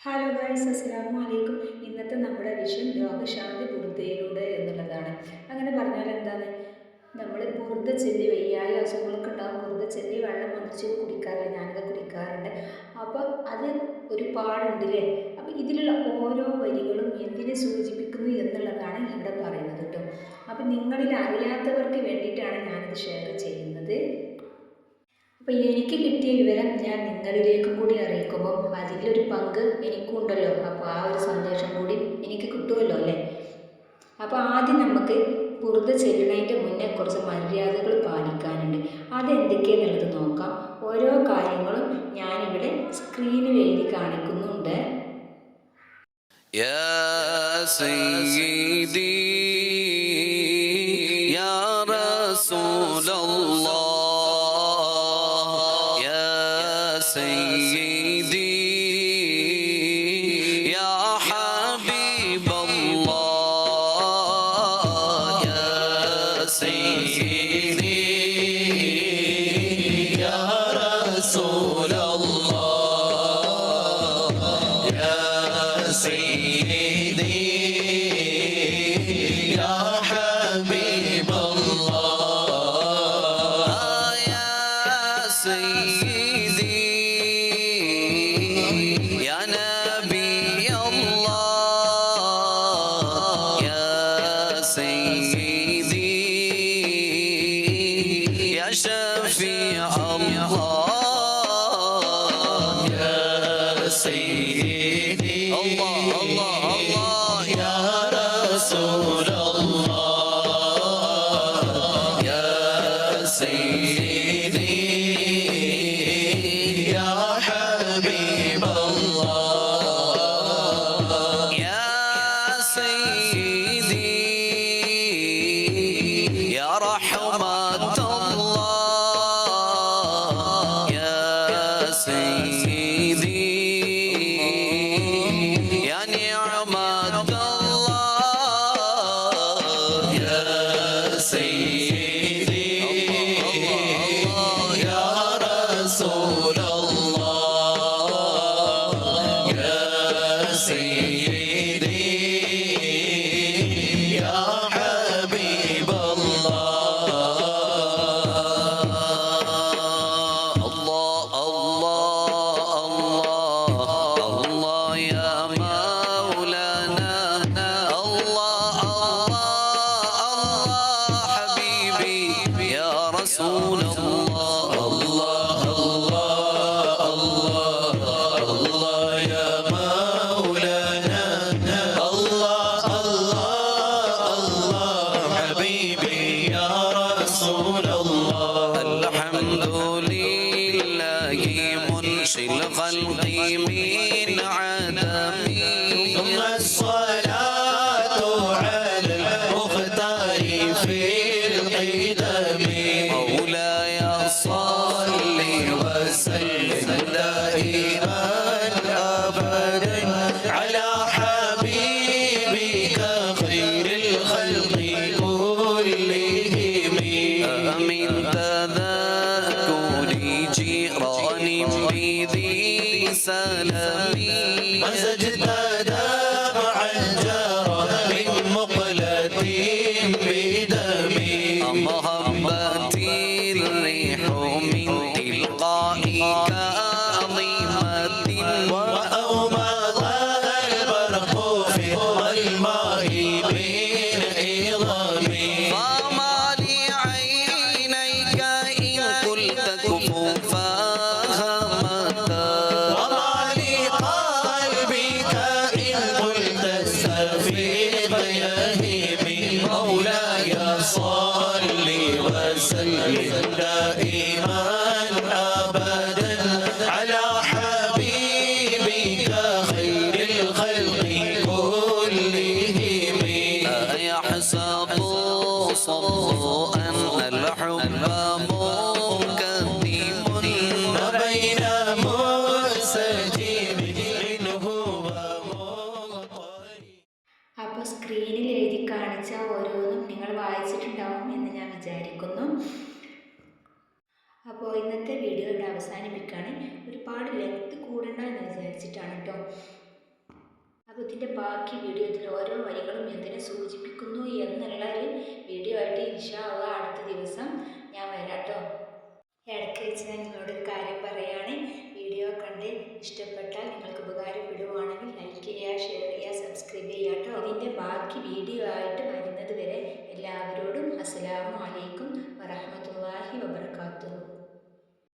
Hello guys അസ്സാം വലൈക്കും ഇന്നത്തെ നമ്മുടെ വിഷയം രോഗശാന്തി ബുറുദയിലൂടെ എന്നുള്ളതാണ്. അങ്ങനെ പറഞ്ഞാൽ എന്താണ്? നമ്മൾ ബുറുദ ചെല്ലി വയ്യായ അസുഖങ്ങളൊക്കെ ഉണ്ടാകും ബുറുദ ചെല്ലി വെള്ളം മറിച്ച് കുടിക്കാറില്ല. ഞാനൊക്കെ കുടിക്കാറുണ്ട്. അപ്പോൾ അത് ഒരുപാടുണ്ട് അല്ലേ അപ്പോൾ ഇതിലുള്ള ഓരോ വരികളും എന്തിനെ സൂചിപ്പിക്കുന്നു എന്നുള്ളതാണ് ഇവിടെ പറയുന്നത് കേട്ടോ. അപ്പോൾ നിങ്ങളിൽ അറിയാത്തവർക്ക് വേണ്ടിയിട്ടാണ് ഞാനിത് ഷെയർ ചെയ്യുന്നത്. അപ്പോൾ എനിക്ക് കിട്ടിയ വിവരം ഞാൻ നിങ്ങളിലേക്കും കൂടി അറിയിക്കുമ്പോൾ അതിലൊരു പങ്ക് എനിക്കും ഉണ്ടല്ലോ അപ്പോൾ ആ ഒരു സന്തോഷം കൂടി എനിക്ക് കിട്ടുമല്ലോ അല്ലേ? അപ്പോൾ ആദ്യം നമുക്ക് പുറത്ത് ചെല്ലുന്നതിന്റെ മുന്നേ കുറച്ച് മര്യാദകൾ പാലിക്കാനുണ്ട്. അതെന്തൊക്കെയെന്നുള്ളത് നോക്കാം. ഓരോ കാര്യങ്ങളും ഞാനിവിടെ സ്ക്രീനിൽ എഴുതി കാണിക്കുന്നുണ്ട്. يا سيدي şefi Allah Ya Seyyidi. Allah Allah Allah Ya Resulallah سيدي يا حبيب الله الله الله الله الله يا مولانا الله الله الله حبيبي يا رسول الله منشي الخلق من عدم ثم الصلاة على المختار في القدم. حبيبي سلامي مزجت دام عنجرة من مقلتي بدمي. محبتي لا إيمان ഇന്നത്തെ വീഡിയോ ഇവിടെ അവസാനിപ്പിക്കുകയാണ്. ഒരുപാട് ലെങ്ത് കൂടണ്ട എന്ന് വിചാരിച്ചിട്ടാണ് കേട്ടോ അപ്പോൾ ഇതിന്റെ ബാക്കി വീഡിയോ ഇതിൽ ഓരോ വരികളും എന്തിനെ സൂചിപ്പിക്കുന്നു എന്നുള്ള ഒരു വീഡിയോ ആയിട്ട് ഇൻഷാ അള്ളാ അടുത്ത ദിവസം ഞാൻ വരാം കേട്ടോ ഇടയ്ക്ക് വെച്ച് ഞാൻ നിങ്ങളോട് ഒരു കാര്യം പറയുകയാണ് വീഡിയോ കണ്ട് ഇഷ്ടപ്പെട്ടാൽ നിങ്ങൾക്ക് ഉപകാരപ്പെടുവാണെങ്കിൽ ലൈക്ക് ചെയ്യുക ഷെയർ ചെയ്യുക സബ്സ്ക്രൈബ് ചെയ്യുക കേട്ടോ ഇതിന്റെ ബാക്കി വീഡിയോ ആയിട്ട്